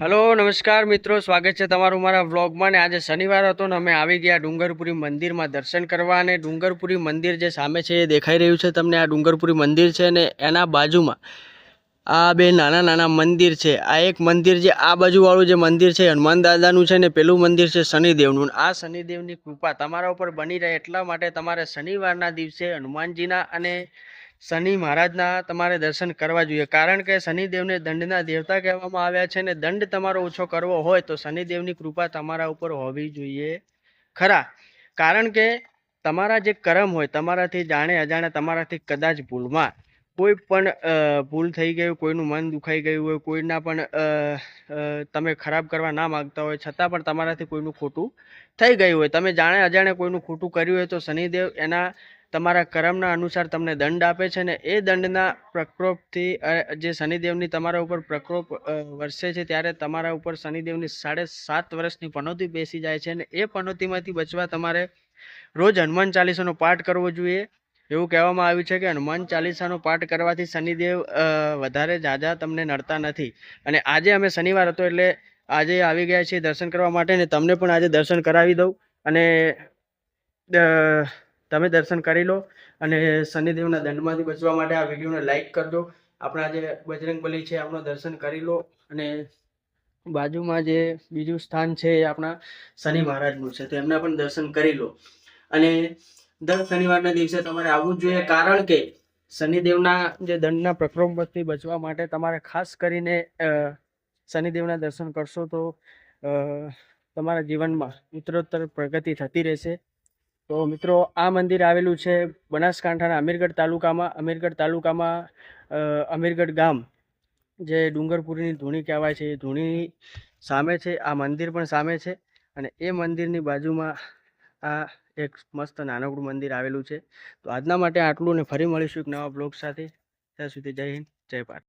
Hello, નમસ્કાર મિત્રો, સ્વાગત છે તમારું મારા વ્લોગમાં ને આજે શનિવાર હતો ને અમે આવી ગયા ડુંગરપુરી મંદિરમાં દર્શન કરવા અને ડુંગરપુરી મંદિર જે સામે છે એ દેખાઈ રહ્યું છે તમને. આ ડુંગરપુરી મંદિર છે ને એના બાજુમાં આ બે નાના નાના મંદિર છે. આ એક મંદિર જે આ બાજુવાળું જે મંદિર છે, હનુમાન દાદાનું છે ને પેલું મંદિર છે શનિદેવનું. આ શનિદેવની કૃપા તમારા ઉપર બની રહે એટલા માટે તમારે શનિવારના દિવસે હનુમાનજીના અને શનિ મહારાજના તમારે દર્શન કરવા જોઈએ. કારણ કે શનિદેવને દંડના દેવતા કહેવામાં આવ્યા છે ને દંડ તમારો ઓછો કરવો હોય તો શનિદેવની કૃપા તમારા ઉપર હોવી જોઈએ. ખરા. કારણ કે તમારા જે કર્મ હોય, તમારાથી જાણે અજાણે, તમારાથી કદાચ ભૂલમાં કોઈ પણ ભૂલ થઈ ગયું કોઈનું મન દુખાઈ ગયું હોય, કોઈના પણ તમે ખરાબ કરવા ના માગતા હોય, છતાં પણ તમારાથી કોઈનું ખોટું થઈ ગયું હોય. તમે જાણે અજાણે કોઈનું ખોટું કર્યું હોય તો શનિદેવ એના તમારા કર્મના અનુસાર તમને દંડ આપે છે ને એ દંડના પ્રકોપથી જે શનિદેવની તમારા ઉપર પ્રકોપ વરસે છે ત્યારે તમારા ઉપર શનિદેવની સાડે સાત વર્ષની પનોતી બેસી જાય છે અને એ પનોતીમાંથી બચવા તમારે રોજ હનુમાન ચાલીસાનો પાઠ કરવો જોઈએ. એવું કહેવામાં આવ્યું છે કે હનુમાન ચાલીસાનો પાઠ કરવાથી શનિદેવ વધારે ઝાઝા તમને નડતા નથી. અને આજે અમે શનિવાર હતો એટલે આજે આવી ગયા છીએ દર્શન કરવા માટે ને તમને પણ આજે દર્શન કરાવી દઉં. અને તમે દર્શન કરી લો અને શનિદેવના દંડમાંથી બચવા માટે આ વિડીયોને લાઈક કરજો. આપણા જે બજરંગબલી છે આપણું દર્શન કરી લો અને બાજુમાં જે બીજું સ્થાન છે એ આપણા શનિ મહારાજનું છે, તો એમના પણ દર્શન કરી લો. અને દર શનિવારના દિવસે તમારે આવવું જોઈએ, કારણ કે શનિદેવના જે દંડના પ્રક્રમથી બચવા માટે તમારે ખાસ કરીને શનિદેવના દર્શન કરશો તો તમારા જીવનમાં ઉત્તરોત્તર પ્રગતિ થતી રહેશે. તો મિત્રો, આ મંદિર આવેલું છે બનાસકાંઠાના અમીરગઢ તાલુકામાં અમીરગઢ તાલુકામાં અમીરગઢ ગામ, જે ડુંગરપુરીની ધૂણી કહેવાય છે. એ ધૂણી સામે છે, આ મંદિર પણ સામે છે અને એ મંદિરની બાજુમાં આ એક મસ્ત નાનકડું મંદિર આવેલું છે. તો આજના માટે આટલું ને ફરી મળીશું એક નવા બ્લોગ સાથે. ત્યાં સુધી જય હિન્દ, જય ભારત.